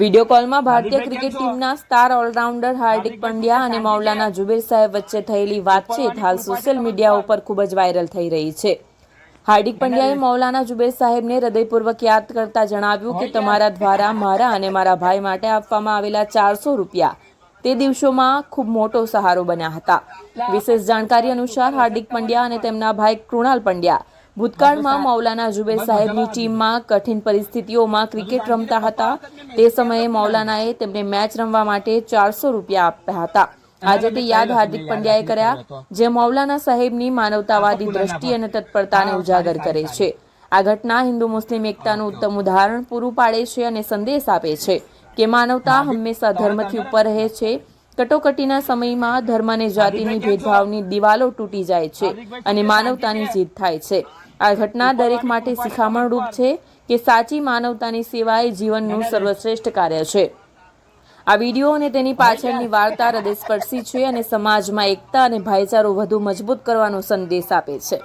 Video કોલમાં ભારતીય cricket ટીમના star allrounder Hardik Pandya અને મૌલાના જુબેર સાહેબ વચ્ચે થયેલી વાતચીત હાલ સોશિયલ મીડિયા ઉપર ખૂબ જ વાયરલ થઈ રહી છે. હાર્દિક પંડ્યાએ મૌલાના જુબેર સાહેબને હૃદયપૂર્વક યાદ કરતા જણાવ્યું કે તમારા દ્વારા મારા અને મારા ભાઈ માટે આપવામાં આવેલા ચારસો રૂપિયા. તે દિવસોમાં ખૂબ મોટો સહારો બન્યા હતા. વિશેષ જાણકારી અનુસાર હાર્દિક પંડ્યા અને તેમના ભાઈ કૃણાલ પંડ્યા ભૂતકાળમાં મૌલાના જુબેર સાહેબની ટીમમાં કઠિન પરિસ્થિતિઓમાં ક્રિકેટ રમતા હતા. તે સમયે મૌલાનાએ તેમને મેચ રમવા માટે ચારસો રૂપિયા આપ્યા હતા. આજે તે યાદ હાર્દિક પંડ્યાએ કર્યા જે મૌલાના સાહેબની માનવતાવાદી દ્રષ્ટિ અને તત્પરતાને ઉજાગર કરે છે. આ ઘટના હિન્દુ મુસ્લિમ એકતાનું ઉત્તમ ઉદાહરણ પૂરું પાડે છે અને સંદેશ આપે છે કે માનવતા હંમેશા ધર્મથી ઉપર રહે છે. કટોકટીના સમયમાં ધર્મ અને જાતિની ભેદભાવની દિવાલો તૂટી જાય છે અને માનવતાની જીત થાય છે. આ ઘટના દરેક માટે શિખામણરૂપ છે કે સાચી માનવતાની સેવા એ જીવનનું સર્વશ્રેષ્ઠ કાર્ય છે. આ વીડિયો અને તેની પાછળની વાર્તા હૃદયસ્પર્શી છે અને સમાજમાં એકતા અને ભાઈચારો વધુ મજબૂત કરવાનો સંદેશ આપે છે.